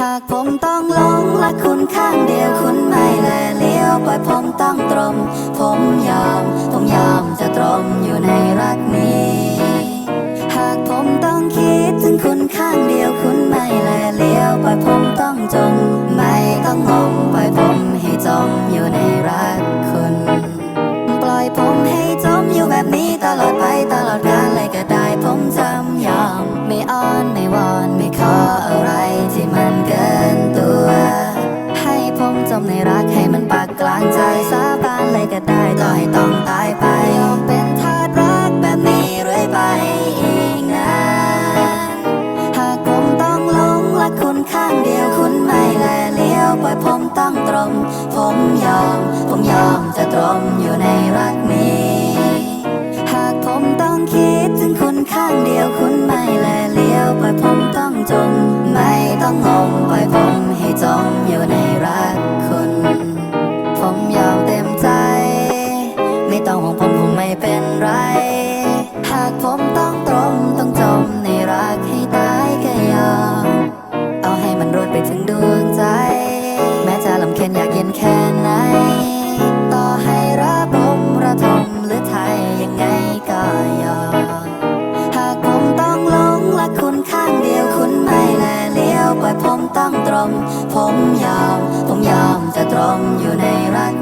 หากผมต้องลงรักคุณข้างเดียว ลางใจสาบานเลยก็ได้ต่อให้ต้องตายไปยอมเป็นทาสรักแบบนี้เรื่อยไปอีกนานหากผมต้องหลงรักคุณข้างเดียวคุณไม่แลเลี้ยวปล่อยผมต้องตรมผมยอม ผมยอมจะตรมอยู่ในรักนี้ หากผมต้องคิดถึงคุณข้างเดียวคุณไม่แลเลี้ยวปล่อยผมต้องจม ไม่ต้องงมปล่อยผมให้จมอยู่ใน องตรมต้องจมในรักให้ตายก็ยอมเอาให้มันรวนไปถึงดวงใจ แม้จะลำเค็นอยากเย็นแค่ไหน ต่อให้ระบมระทมหรือไทยยังไงก็ยอมหากผมต้องหลงรักคุณข้างเดียวคุณไม่แลเลี้ยวปล่อยผมต้องตรมผมยอม ผมยอมจะตรมอยู่ในรัก